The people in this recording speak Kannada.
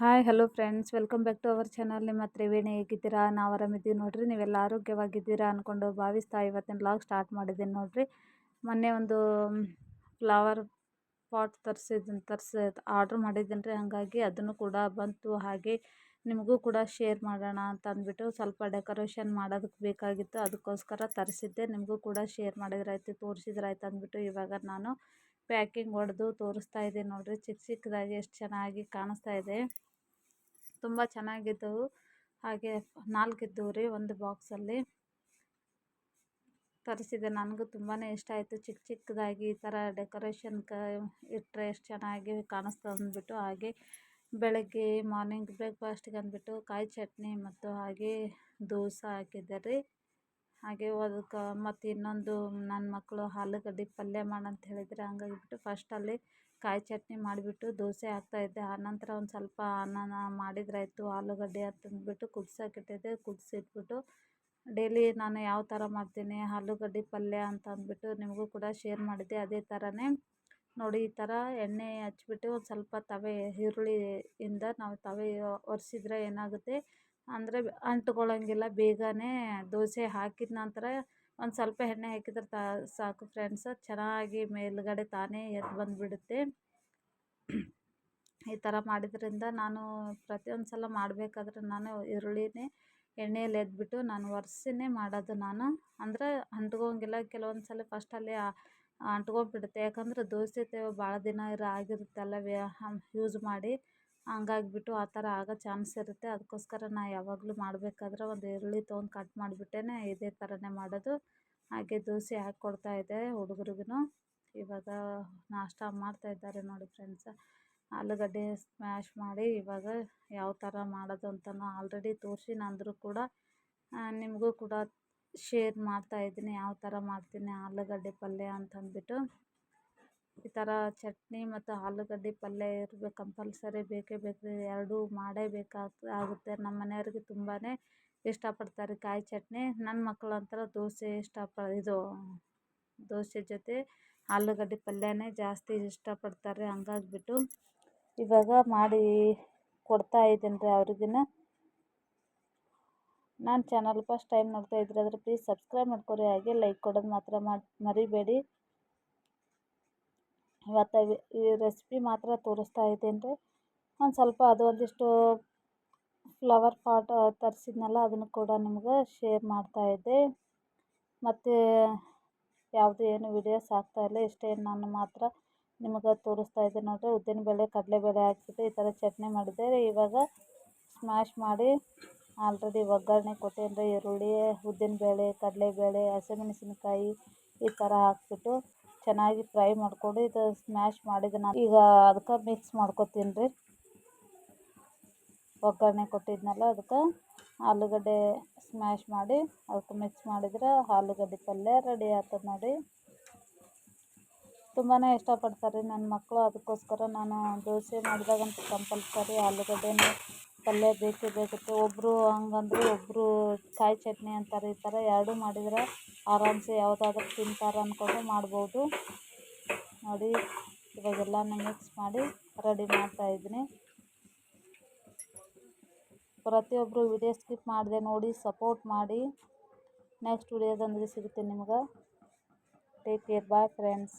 Hi, hello friends. Welcome back to our channel. ನಿಮ್ಮ ತ್ರಿವೇಣಿ ಹೇಗಿದ್ದೀರಾ? ನಾವು ಆರಾಮಿದ್ದೀವಿ ನೋಡಿರಿ. ನೀವೆಲ್ಲ ಆರೋಗ್ಯವಾಗಿದ್ದೀರಾ ಅಂದ್ಕೊಂಡು ಭಾವಿಸ್ತಾ ಇವತ್ತಿನ ಬ್ಲಾಗ್ ಸ್ಟಾರ್ಟ್ ಮಾಡಿದ್ದೀನಿ ನೋಡಿರಿ. ಮೊನ್ನೆ ಒಂದು ಫ್ಲವರ್ ಪಾಟ್ ತರಿಸಿದ್ದೀನಿ ತರಿಸಿ ಆರ್ಡ್ರ್ ಮಾಡಿದ್ದೀನಿ ರೀ. ಹಾಗಾಗಿ ಅದನ್ನು ಕೂಡ ಬಂತು. ಹಾಗೆ ನಿಮಗೂ ಕೂಡ ಶೇರ್ ಮಾಡೋಣ ಅಂತ ಅಂದ್ಬಿಟ್ಟು ಸ್ವಲ್ಪ ಡೆಕೋರೇಷನ್ ಮಾಡೋದಕ್ಕೆ ಬೇಕಾಗಿತ್ತು. ಅದಕ್ಕೋಸ್ಕರ ತರಿಸಿದ್ದೆ. ನಿಮಗೂ ಕೂಡ ಶೇರ್ ಮಾಡಿದ್ರಾಯ್ತು ತೋರಿಸಿದ್ರಾಯ್ತು ಅಂದ್ಬಿಟ್ಟು ಇವಾಗ ನಾನು ಪ್ಯಾಕಿಂಗ್ ಹೊಡೆದು ತೋರಿಸ್ತಾ ಇದೆ ನೋಡಿರಿ. ಚಿಕ್ಕ ಚಿಕ್ಕದಾಗಿ ಎಷ್ಟು ಚೆನ್ನಾಗಿ ಕಾಣಿಸ್ತಾ ಇದೆ. ತುಂಬ ಚೆನ್ನಾಗಿದ್ದವು. ಹಾಗೆ ನಾಲ್ಕಿದ್ದವು ರೀ ಒಂದು ಬಾಕ್ಸಲ್ಲಿ ತರಿಸಿದೆ. ನನಗೂ ತುಂಬಾ ಇಷ್ಟ ಆಯಿತು. ಚಿಕ್ಕ ಚಿಕ್ಕದಾಗಿ ಈ ಥರ ಡೆಕೋರೇಷನ್ಗೆ ಇಟ್ಟರೆ ಎಷ್ಟು ಚೆನ್ನಾಗಿ ಕಾಣಿಸ್ತಾ ಅಂದ್ಬಿಟ್ಟು. ಹಾಗೆ ಬೆಳಗ್ಗೆ ಮಾರ್ನಿಂಗ್ ಬ್ರೇಕ್ಫಾಸ್ಟಿಗೆ ಅಂದ್ಬಿಟ್ಟು ಕಾಯಿ ಚಟ್ನಿ ಮತ್ತು ಹಾಗೆ ದೋಸೆ ಹಾಕಿದ್ದೆ ರೀ. ಹಾಗೆ ಅದಕ್ಕೆ ಮತ್ತು ಇನ್ನೊಂದು ನನ್ನ ಮಕ್ಕಳು ಆಲೂಗಡ್ಡೆ ಪಲ್ಯ ಮಾಡಂತ ಬಿಟ್ಟು ಫಸ್ಟ್ ಅಲ್ಲಿ ಕಾಯಿ ಚಟ್ನಿ ಮಾಡಿಬಿಟ್ಟು ದೋಸೆ ಹಾಕ್ತಾಯಿದ್ದೆ ಆನಂತರ ಒಂದು ಸ್ವಲ್ಪ ಅನ್ನನ ಮಾಡಿದ್ರಾಯಿತು, ಆಲೂಗಡ್ಡೆ ಅಂತಂದ್ಬಿಟ್ಟು ಕುದಿಸೋಕಿಟ್ಟಿದ್ದೆ ಕುದಿಸಿಟ್ಬಿಟ್ಟು ಡೈಲಿ ನಾನು ಯಾವ ಥರ ಮಾಡ್ತೀನಿ ಆಲೂಗಡ್ಡೆ ಪಲ್ಯ ಅಂತ ಅಂದ್ಬಿಟ್ಟು ನಿಮಗೂ ಕೂಡ ಶೇರ್ ಮಾಡಿದ್ದೆ. ಅದೇ ಥರನೇ ನೋಡಿ ಈ ಥರ ಎಣ್ಣೆ ಹಚ್ಬಿಟ್ಟು ಒಂದು ಸ್ವಲ್ಪ ತವೆ ಈರುಳ್ಳಿಯಿಂದ ನಾವು ತವೆ ಒರೆಸಿದ್ರೆ ಏನಾಗುತ್ತೆ ಅಂದರೆ ಅಂಟ್ಕೊಳ್ಳೋಂಗಿಲ್ಲ, ಬೇಗನೆ ದೋಸೆ ಹಾಕಿದ ನಂತರ ಒಂದು ಸ್ವಲ್ಪ ಎಣ್ಣೆ ಹಾಕಿದ್ರೆ ತಾ, ಸಾಕು ಫ್ರೆಂಡ್ಸ್ ಚೆನ್ನಾಗಿ ಮೇಲುಗಡೆ ತಾನೇ ಎದ್ದು ಬಂದುಬಿಡುತ್ತೆ. ಈ ಥರ ಮಾಡಿದ್ರಿಂದ ನಾನು ಪ್ರತಿಯೊಂದು ಸಲ ಮಾಡಬೇಕಾದ್ರೆ ನಾನು ಈರುಳ್ಳಿನೇ ಎಣ್ಣೆಯಲ್ಲಿ ಎದ್ಬಿಟ್ಟು ನಾನು ಒರೆಸಿನೇ ಮಾಡೋದು ನಾನು. ಅಂದರೆ ಅಂಟ್ಕೊಂಗಿಲ್ಲ ಕೆಲವೊಂದು ಸಲ ಫಸ್ಟಲ್ಲಿ ಅಂಟ್ಕೊಂಡ್ಬಿಡುತ್ತೆ. ಯಾಕಂದರೆ ದೋಸೆ ತವ ಭಾಳ ದಿನ ಇರೋ ಆಗಿರುತ್ತಲ್ಲ ಯೂಸ್ ಮಾಡಿ. ಹಂಗಾಗ್ಬಿಟ್ಟು ಆ ಥರ ಆಗೋ ಚಾನ್ಸ್ ಇರುತ್ತೆ. ಅದಕ್ಕೋಸ್ಕರ ನಾ ಯಾವಾಗಲೂ ಮಾಡಬೇಕಾದ್ರೆ ಒಂದು ಈರುಳ್ಳಿ ತೊಗೊಂಡು ಕಟ್ ಮಾಡಿಬಿಟ್ಟೇನೆ ಇದೇ ಥರನೇ ಮಾಡೋದು. ಹಾಗೆ ದೋಸೆ ಹಾಕ್ಕೊಡ್ತಾಯಿದ್ದೆ ಹುಡುಗ್ರಿಗೂ. ಇವಾಗ ನಾಷ್ಟ ಮಾಡ್ತಾಯಿದ್ದಾರೆ ನೋಡಿ ಫ್ರೆಂಡ್ಸ್ ಆಲೂಗಡ್ಡೆ ಸ್ಮ್ಯಾಶ್ ಮಾಡಿ ಇವಾಗ ಯಾವ ಥರ ಮಾಡೋದು ಅಂತಲೂ ಆಲ್ರೆಡಿ ತೋರಿಸಿನಂದ್ರೂ ಕೂಡ ನಿಮಗೂ ಕೂಡ ಶೇರ್ ಮಾಡ್ತಾ ಇದ್ದೀನಿ. ಯಾವ ಥರ ಮಾಡ್ತೀನಿ ಆಲೂಗಡ್ಡೆ ಪಲ್ಯ ಅಂತಂದ್ಬಿಟ್ಟು. ಈ ಥರ ಚಟ್ನಿ ಮತ್ತು ಆಲೂಗಡ್ಡೆ ಪಲ್ಯ ಇರಬೇಕು ಕಂಪಲ್ಸರಿ ಬೇಕೇ ಬೇಕು, ಎರಡೂ ಮಾಡೇಬೇಕಾಗ್ತದೆ ಆಗುತ್ತೆ. ನಮ್ಮ ಮನೆಯವ್ರಿಗೆ ತುಂಬಾ ಇಷ್ಟಪಡ್ತಾರೆ ಕಾಯಿ ಚಟ್ನಿ. ನನ್ನ ಮಕ್ಳು ಅಂತಾರೆ ದೋಸೆ ಇಷ್ಟಪ ಇದು ದೋಸೆ ಜೊತೆ ಆಲೂಗಡ್ಡೆ ಪಲ್ಯನೇ ಜಾಸ್ತಿ ಇಷ್ಟಪಡ್ತಾರೆ. ಹಂಗಾಗ್ಬಿಟ್ಟು ಇವಾಗ ಮಾಡಿ ಕೊಡ್ತಾ ಇದ್ದೀನಿ ರೀ ಅವ್ರಿಗೂ ನಾನು ಚಾನಲ್ ಫಸ್ಟ್ ಟೈಮ್ ನೋಡ್ತಾ ಇದ್ರೆ ಪ್ಲೀಸ್ ಸಬ್ಸ್ಕ್ರೈಬ್ ಮಾಡ್ಕೊರಿ. ಹಾಗೆ ಲೈಕ್ ಕೊಡೋದು ಮಾತ್ರ ಮಾಡಿ ಮರಿಬೇಡಿ. ಇವತ್ತು ಈ ರೆಸಿಪಿ ಮಾತ್ರ ತೋರಿಸ್ತಾ ಇದ್ದೀನಿ ರೀ ಒಂದು ಸ್ವಲ್ಪ ಅದು ಒಂದಿಷ್ಟು ಫ್ಲವರ್ ಪಾಟ್ ತರಿಸಿದ್ನಲ್ಲ ಅದನ್ನು ಕೂಡ ನಿಮ್ಗೆ ಶೇರ್ ಮಾಡ್ತಾಯಿದ್ದೆ ಮತ್ತು ಯಾವುದು ಏನು ವಿಡಿಯೋಸ್ ಇಲ್ಲ, ಇಷ್ಟೇ ನಾನು ಮಾತ್ರ ನಿಮಗೆ ತೋರಿಸ್ತಾ ಇದ್ದೆ ನೋಡಿರಿ. ಉದ್ದಿನಬೇಳೆ ಕಡಲೆಬೇಳೆ ಹಾಕ್ಬಿಟ್ಟು ಈ ಥರ ಚಟ್ನಿ ಮಾಡಿದ್ದೆ ಇವಾಗ ಸ್ಮ್ಯಾಶ್ ಮಾಡಿ ಆಲ್ರೆಡಿ ಒಗ್ಗರಣೆ ಕೊಟ್ಟೇನ್ರಿ, ಈರುಳ್ಳಿ ಉದ್ದಿನಬೇಳೆ ಕಡಲೆಬೇಳೆ ಹಸಿಮೆಣಸಿನ್ಕಾಯಿ ಈ ಥರ ಹಾಕ್ಬಿಟ್ಟು ಚೆನ್ನಾಗಿ ಫ್ರೈ ಮಾಡಿಕೊಂಡು ಇದು ಸ್ಮ್ಯಾಶ್ ಮಾಡಿದ ನಾನು ಈಗ ಅದಕ್ಕೆ ಮಿಕ್ಸ್ ಮಾಡ್ಕೊತೀನಿ ರೀ. ಒಗ್ಗರಣೆ ಕೊಟ್ಟಿದ್ನಲ್ಲ ಅದಕ್ಕೆ ಆಲೂಗಡ್ಡೆ ಸ್ಮ್ಯಾಶ್ ಮಾಡಿ, ಅದಕ್ಕೆ ಮಿಕ್ಸ್ ಮಾಡಿದ್ರೆ ಆಲೂಗಡ್ಡೆ ಪಲ್ಯ ರೆಡಿ ಆಗ್ತದೆ ನೋಡಿ. ತುಂಬಾ ಇಷ್ಟಪಡ್ತಾರೆ ನನ್ನ ಮಕ್ಕಳು ಅದಕ್ಕೋಸ್ಕರ ನಾನು ದೋಸೆ ಮಾಡಿದಾಗಂತೂ ಕಂಪಲ್ಸರಿ ಆಲೂಗಡ್ಡೆನೇ ಪಲ್ಯ ಬೇಕೇ ಬೇಕಿತ್ತು. ಒಬ್ಬರು ಹಂಗಂದ್ರೆ ಒಬ್ಬರು ಕಾಯಿ ಚಟ್ನಿ ಅಂತ ಈ ಎರಡೂ ಮಾಡಿದರೆ ಆರಾಮ್ಸೆ ಯಾವುದಾದ್ರೂ ತಿಂತಾರೆ ಅಂದ್ಕೊಂಡು ಮಾಡ್ಬೋದು. ನೋಡಿ ಇವಾಗೆಲ್ಲನೂ ಮಿಕ್ಸ್ ಮಾಡಿ ರೆಡಿ ಮಾಡ್ತಾಯಿದ್ದೀನಿ ಪ್ರತಿಯೊಬ್ಬರು ವಿಡಿಯೋ ಸ್ಕಿಪ್ ಮಾಡಿದೆ ನೋಡಿ ಸಪೋರ್ಟ್ ಮಾಡಿ. ನೆಕ್ಸ್ಟ್ ವಿಡಿಯೋದೊಂದಿಗೆ ಸಿಗುತ್ತೆ ನಿಮ್ಗೆ. Take care bye friends